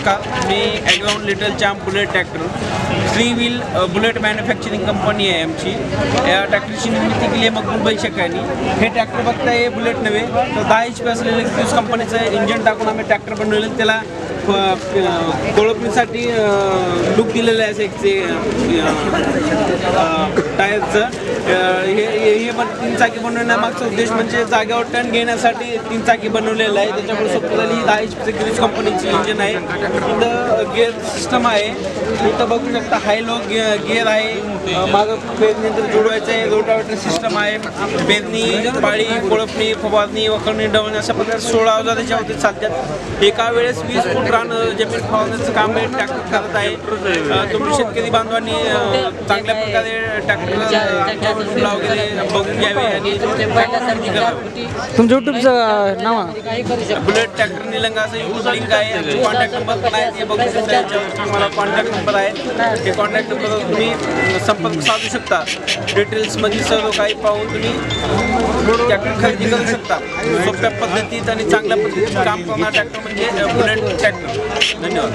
नमस्कार मी ॲग्राउंड little bullet tractor three wheel bullet manufacturing company आहे आमची. या ट्रॅक्टरची निर्मिती केली आहे मग मुंबई शेकायनी हे ट्रॅक्टर बघताय बुलेट नव्हे तर दहा एच पी असलेलं एक्सप्रेस कंपनीचं इंजन टाकून आम्ही ट्रॅक्टर बनवलेलं त्याला ओळखण्यासाठी कोळपणीसाठी लुक दिलेलं आहे असं एक ते टायरचं हे हे हे पण तीन चाकी बनवण्यामागचा उद्देश म्हणजे जागेवर टर्न घेण्यासाठी तीन चाकी बनवलेलं आहे त्याच्यामुळे सोपी झाली ही दहा एच पीचं गिरीज कंपनीची इंजिन आहे. गिअर सिस्टम आहे. इथं बघू शकता हाय लो गिअर आहे. मागं पेरणीनंतर जोडवायचं आहे. रोटावेटर सिस्टम आहे. पेरणी पाळी कोळपणी फवारणी वखरणी डवणी अशा प्रकारे सोळा अवजार त्याच्यावरती चालतात. एका वेळेस वीस फूट रान जमीन फवारण्याचं काम हे ट्रॅक्टर करत आहे. तुम्ही शेतकरी बांधवांनी चांगल्या प्रकारे ट्रॅक्टर वगैरे बघून घ्यावे आणि तुमचं युट्यूबचं नाव? बुलेट ट्रॅक्टर निलंगा असं युट्यूब लिंक आहे. आमचे कॉन्टॅक्ट नंबर पण आहे ते बघू मला कॉन्टॅक्ट नंबर आहे. ते कॉन्टॅक्ट नंबरवर तुम्ही संपर्क साधू शकता. डिटेल्समध्ये सर्व काही पाहून तुम्ही ट्रॅक्टर खरेदी करू शकता. सोप्या पद्धतीत आणि चांगल्या पद्धतीत काम करणारा ट्रॅक्टर म्हणजे बुलेट ट्रॅक्टर धन्यवाद.